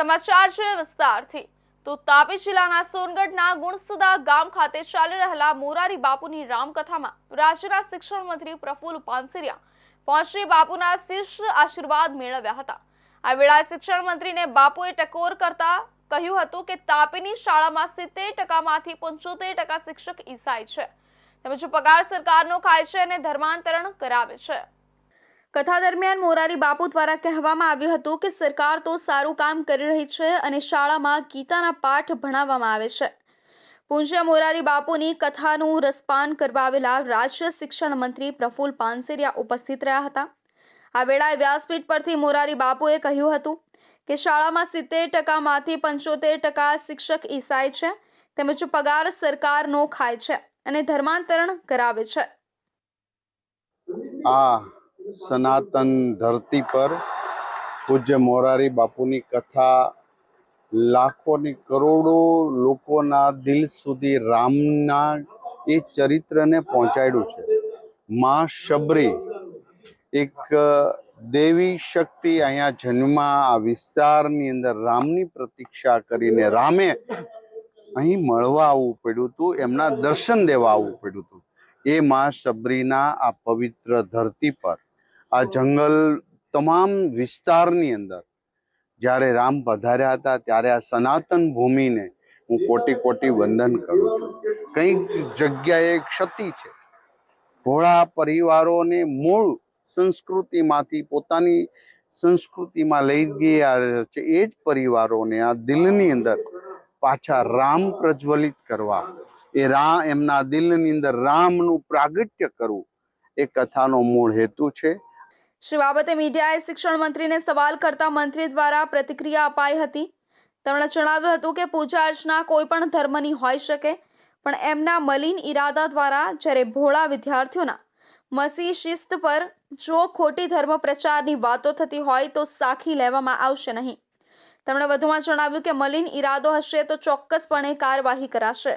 સમાચાર છે વિસ્તારથી. તો તાપી જિલ્લાના સોનગઢના ગુણસુદા ગામ ખાતે ચાલી રહેલા મોરારી બાપુની રામકથામાં રાજ્યના શિક્ષણ મંત્રી પ્રફુલ્લ પાનસેરિયા પહોંચી બાપુના શીર્ષ આશીર્વાદ મેળવ્યા હતા. આ વેળાએ શિક્ષણ મંત્રીને બાપુએ ટકોર કરતા કહ્યું હતું કે તાપીની શાળામાં સિત્તેર ટકામાંથી પંચોતેર ટકા શિક્ષક ઈસાઈ છે. તેમજ પગાર સરકારનો ખાય છે અને ધર્માંતરણ કરાવે છે. કથા દરમિયાન મોરારી બાપુ દ્વારા કહેવામાં આવ્યું હતું કે સરકાર તો સારું કામ કરી રહી છે અને શાળામાં ગીતાના પાઠ ભણાવવામાં આવે છે. પૂજ્ય મોરારી બાપુની કથાનું રસપાન કરવા આવેલા રાજ્ય શિક્ષણ મંત્રી પ્રફુલ્લ પાનસેરિયા ઉપસ્થિત રહ્યા હતા. આ વેળાએ વ્યાસપીઠ પરથી મોરારી બાપુએ કહ્યું હતું કે શાળામાં સિત્તેર ટકામાંથી પંચોતેર ટકા શિક્ષક ઈસાઈ છે, તેમજ પગાર સરકારનો ખાય છે અને ધર્માંતરણ કરાવે છે. આ સનાતન ધરતી પર પૂજ્ય મોરારી બાપુની કથા લાખોની કરોડો લોકોના દિલ સુધી રામના એ ચરિત્રને પહોંચાડ્યું છે. માં શબરી એક દેવી શક્તિ અહીંયા જન્મા આ વિસ્તારની અંદર રામની પ્રતીક્ષા કરીને રામે અહીં મળવા આવવું પડ્યું હતું, એમના દર્શન દેવા આવવું પડ્યું હતું. એ માં શબરીના આ પવિત્ર ધરતી પર આ જંગલ તમામ વિસ્તારની અંદર જ્યારે રામ પધાર્યા હતા, ત્યારે આ સનાતન ભૂમિને હું કોટી કોટી વંદન કરું છું. કંઈક જગ્યાએ ક્ષતિ છે. ભોળા પરિવારોને મૂળ સંસ્કૃતિમાંથી, પોતાની સંસ્કૃતિમાં લઈ ગયા છે એ જ પરિવારોને આ દિલની અંદર પાછા રામ પ્રજ્વલિત કરવા, એ રા, એમના દિલની અંદર રામનું પ્રાગટ્ય કરવું એ કથાનો મૂળ હેતુ છે. શ્રી બાબતે મીડિયાએ શિક્ષણ મંત્રીને સવાલ કરતા મંત્રી દ્વારા પ્રતિક્રિયા અપાઈ હતી. તેમણે જણાવ્યું હતું કે પૂજા અર્ચના કોઈ પણ ધર્મની હોઈ શકે, પણ એમના મલિન ઈરાદા દ્વારા જ્યારે ભોળા વિદ્યાર્થીઓના મસી શિસ્ત પર જો ખોટી ધર્મ પ્રચારની વાતો થતી હોય તો સાખી લેવામાં આવશે નહીં. તેમણે વધુમાં જણાવ્યું કે મલિન ઈરાદો હશે તો ચોક્કસપણે કાર્યવાહી કરાશે.